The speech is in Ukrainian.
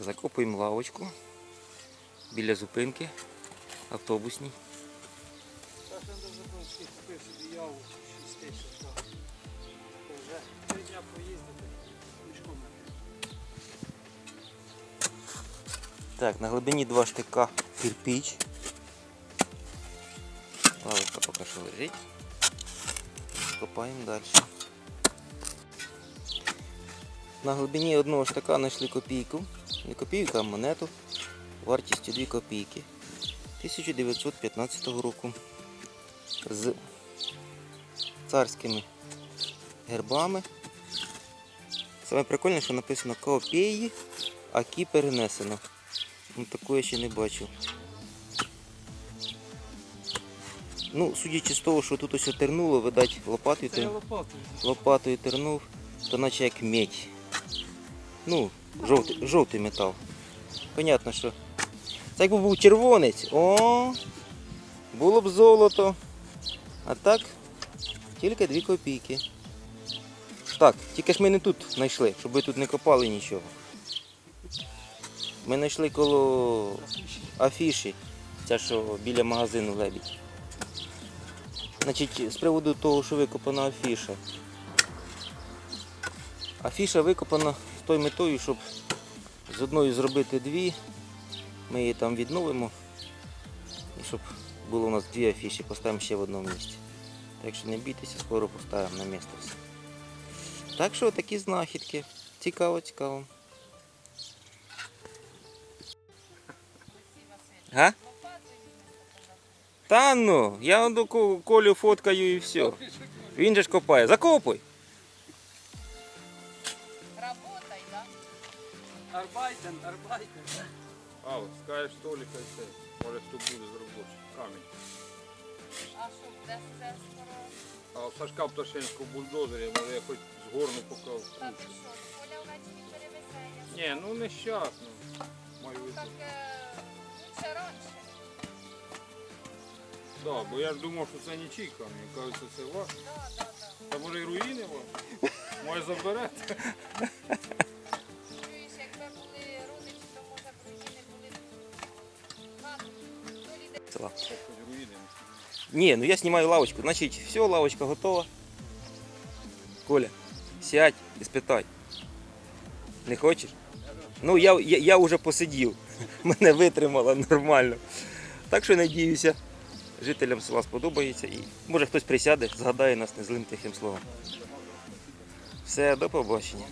Викопуємо лавочку біля зупинки автобусній. Так треба запрошки купив собі яву 6 тисяч. так. То вже три дня проїздити мішком. Так, на глибині 2 штика кирпич. Лавочка поки що лежить. Копаємо далі. На глибині одного штика знайшли копійку. Не копійку, а монету вартістю 2 копійки 1915 року. З царськими гербами. Саме прикольне, що написано копії, а кі перенесено. Ну, такого я ще не бачив. Ну, судячи з того, що тут ось тернуло, видать, лопатою, Це я лопатою. лопатою тернув, то наче як медь. Ну, жовтий, жовтий метал. Понятно, що. Це якби був червонець. О, було б золото. А так, тільки 2 копійки. Так, тільки ж ми не тут знайшли, щоб ви тут не копали нічого. Ми знайшли коло афіші, ця що біля магазину лебідь. Значить, з приводу того, що викопана афіша. Афіша викопана тою метою, щоб з одної зробити дві. Ми її там відновимо. І щоб було у нас дві афіші, поставимо ще в одному місці. Так що не бійтеся, скоро поставимо на місце все. Так що такі знахідки. Цікаво, цікаво. Га? Та ну, я до Колю фоткаю і все. Він же ж копає. Закопуй. Работай, да? Арбайтен, арбайтен. А, от скажеш столика і все. Може хто буде з робочий. Камінь. А що, буде все скоро? А у Сашка Пташинського бульдозері, може я хоч згорну поки Та ти вкручу. що, Коля ввечері перевезе, я Ні, ну нещасно. Маю Ну, так е, лучше раніше. Да, бо я ж думав, що це нічий камінь. Кажуть, що це ваш. Да, да, да. Та може і руїни ваші? Може заберете? Чуєш, якби були родичі, то може б руїни були. Ладно, то ліде. Руїни. Ні, ну я знімаю лавочку. Значить, все, лавочка готова. Коля, сядь і спитай. Не хочеш? Ну, я, я, я вже посидів. Мене витримало нормально. Так що надіюся, жителям села сподобається і може хтось присяде, згадає нас незлим тихим словом. Все, до побачення.